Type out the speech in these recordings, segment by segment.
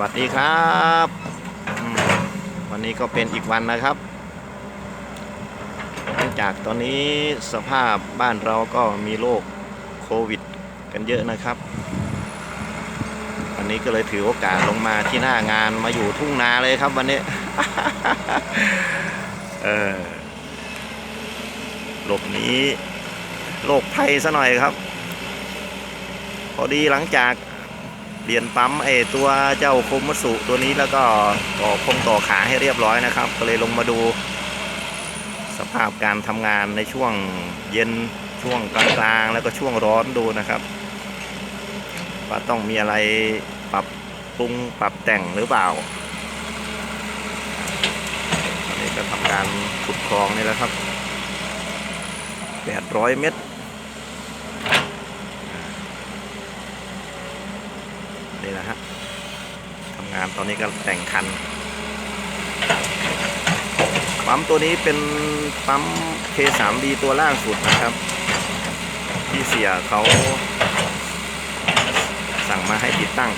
วัสดีครับวันนี้ก็เป็นอีกวันนะครับหลังจากตอนนี้สภาพบ้านเราก็มีโรคโควิด กันเยอะนะครับ วันนี้ก็เลยถือโอกาสลงมาที่หน้างานมาอยู่ทุ่งนาเลยครับวันนี้เออหลบหนีโรคภัยซะหน่อยครับ พอดีหลังจาก เปลี่ยนปั๊มไอตัวเจ้าโคมัสุตัวนี้แล้วก็ต่อคงต่อขาให้เรียบร้อยนะครับ ก็เลยลงมาดู สภาพการทำงานในช่วงเย็นช่วงกลางๆแล้วก็ช่วงร้อนดูนะครับว่าต้องมีอะไรปรับปรุงปรับแต่งหรือเปล่าตอนนี้ก็ทำการขุดคลองนี่แหละครับ 800 เมตร นี่แหละฮะทำงานตอนนี้ก็แต่งคัน ปั๊มตัวนี้เป็นปั๊ม K3D ตัวล่างสุดนะครับ ที่เสียเขาสั่งมาให้ติดตั้ง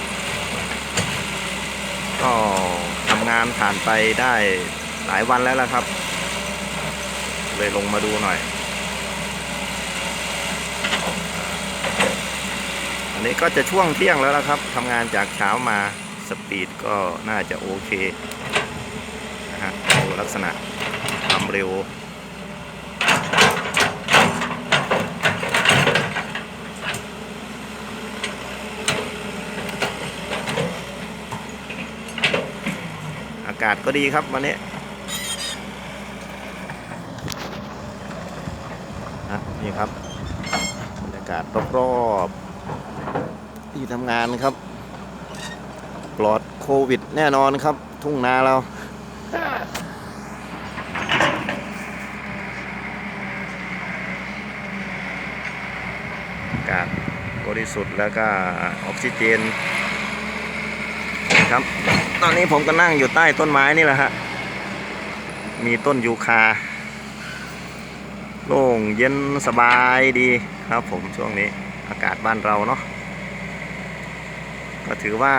ก็ทำงานผ่านไปได้หลายวันแล้วละครับ เลยลงมาดูหน่อย นนี้ก็จะช่วงเที่ยงแล้วนะครับทำงานจากเช้ามาสปีดก็น่าจะโอเคนะฮะดูลักษณะความเร็วอากาศก็ดีครับวันนี้นะนี่ครับบรรยากาศรอบๆ ที่ทำงานครับ ปลอดโควิดแน่นอนครับ ทุ่งนาเราอากาศบริสุทธิ์แล้วก็ออกซิเจนครับ ตอนนี้ผมก็นั่งอยู่ใต้ต้นไม้นี่แหละฮะ มีต้นยูคา โล่งเย็นสบายดีครับผมช่วงนี้ อากาศบ้านเราเนาะก็ถือว่า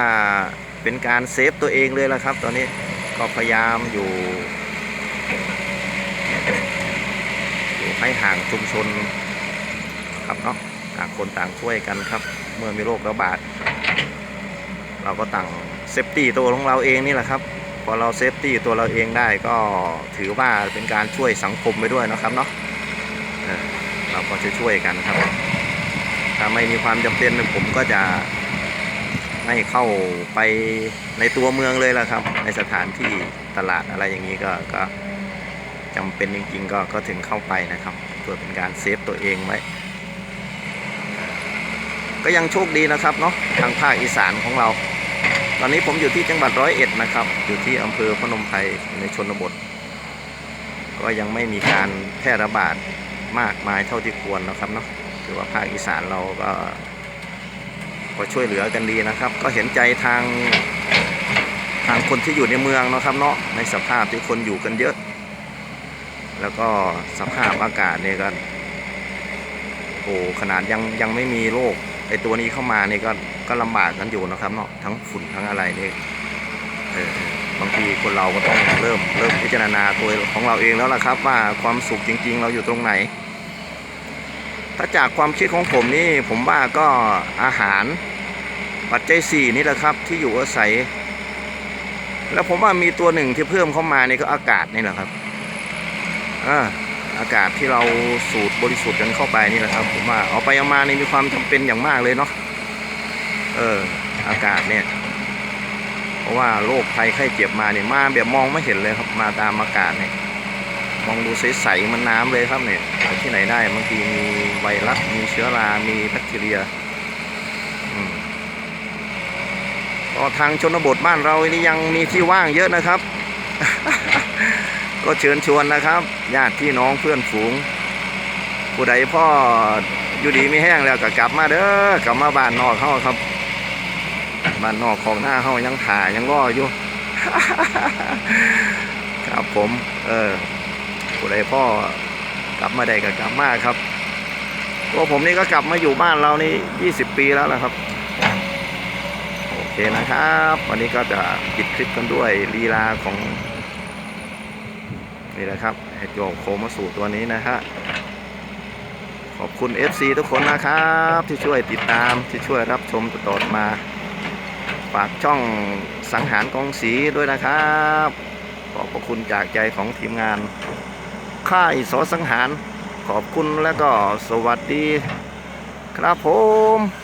เป็นการเซฟตัวเองเลยละครับ ตอนนี้ก็พยายามอยู่อยู่ให้ห่างชุมชนครับเนาะต่างคนต่างช่วยกันครับ เมื่อมีโรคระบาด เราก็ต่างเซฟตี้ตัวของเราเองนี่แหละครับ พอเราเซฟตี้ตัวเราเองได้ก็ถือว่าเป็นการช่วยสังคมไปด้วยนะครับเนาะเออเราก็จะช่วยกันครับ ถ้าไม่มีความจำเป็นผมก็จะไม่เข้าไปในตัวเมืองเลยละครับ ในสถานที่ตลาดอะไรอย่างนี้ก็ก็จำเป็นจริงๆก็ก็ถึงเข้าไปนะครับเพื่อเป็นการเซฟตัวเองไว้ก็ยังโชคดีนะครับเนาะทางภาคอีสานของเรา ตอนนี้ผมอยู่ที่จังหวัดร้อยเอ็ดนะครับ อยู่ที่อำเภอพนมไพรในชนบท ก็ยังไม่มีการแพร่ระบาดมากมายเท่าที่ควรนะครับเนาะ ถือว่าภาคอีสานเราก็ก็ช่วยเหลือกันดีนะครับ ก็เห็นใจทางทางคนที่อยู่ในเมืองนะครับเนาะในสภาพที่คนอยู่กันเยอะ แล้วก็สภาพอากาศเนี่ยก็โอ้ขนาดยังยังไม่มีโรคไอตัวนี้เข้ามาเนี่ยก็ก็ลำบากกันอยู่นะครับเนาะทั้งฝุ่นทั้งอะไรเนี่เออบางทีคนเราก็ต้องเริ่มเริ่มพิจารณาตัวของเราเองแล้วล่ะครับ ว่าความสุขจริง ๆ เราอยู่ตรงไหน ถ้าจากความคิดของผมนี่ผมว่าก็อาหารปัจจัยสี่นี่แหละครับที่อยู่อาศัย แล้วผมว่ามีตัวหนึ่งที่เพิ่มเข้ามานี่ก็อากาศนี่แหละครับอ่าอากาศที่เราสูดบริสุทธิ์กันเข้าไปนี่แหละครับ ผมว่าเอาไปเอามานี่มีความจำเป็นอย่างมากเลยเนาะเอออากาศเนี่ย เพราะว่าโรคภัยไข้เจ็บมาเนี่ยมาแบบมองไม่เห็นเลยครับมาตามอากาศเนี่ย มองดูใสๆมันน้ำเลยครับเนี่ยที่ไหนได้บางทีมีไวรัสมีเชื้อรา มีแบคทีเรียอืมก็ทางชนบทบ้านเรานี่ยังมีที่ว่างเยอะนะครับ ก็เชิญชวนนะครับญาติพี่น้องเพื่อนฝูง ผู้ใดพ่ออยู่ดีไม่แห้งแล้วก็กลับมาเด้อกลับมาบ้านนอกเข้าครับบ้านนอกของหน้าเข้ายังถ่ายยังรออยู่ ครับผม เออ ผู้ใดพ่อกลับมาได้ก็กลับมาครับตัวผมนี่ก็กลับมาอยู่บ้านเรานี่ยี่สิบปีแล้วละครับ โอเคนะครับ วันนี้ก็จะปิดคลิปกันด้วยลีลาของ นี่นะครับเห็ดโยกโคมาสู่ตัวนี้นะฮะขอบคุณ FC ทุกคนนะครับ ที่ช่วยติดตามที่ช่วยรับชมตลอดมาฝากช่องสังหารกองสีด้วยนะครับ ขอบพระคุณจากใจของทีมงาน ค่ายสอสังหาร ขอบคุณและก็สวัสดีครับผม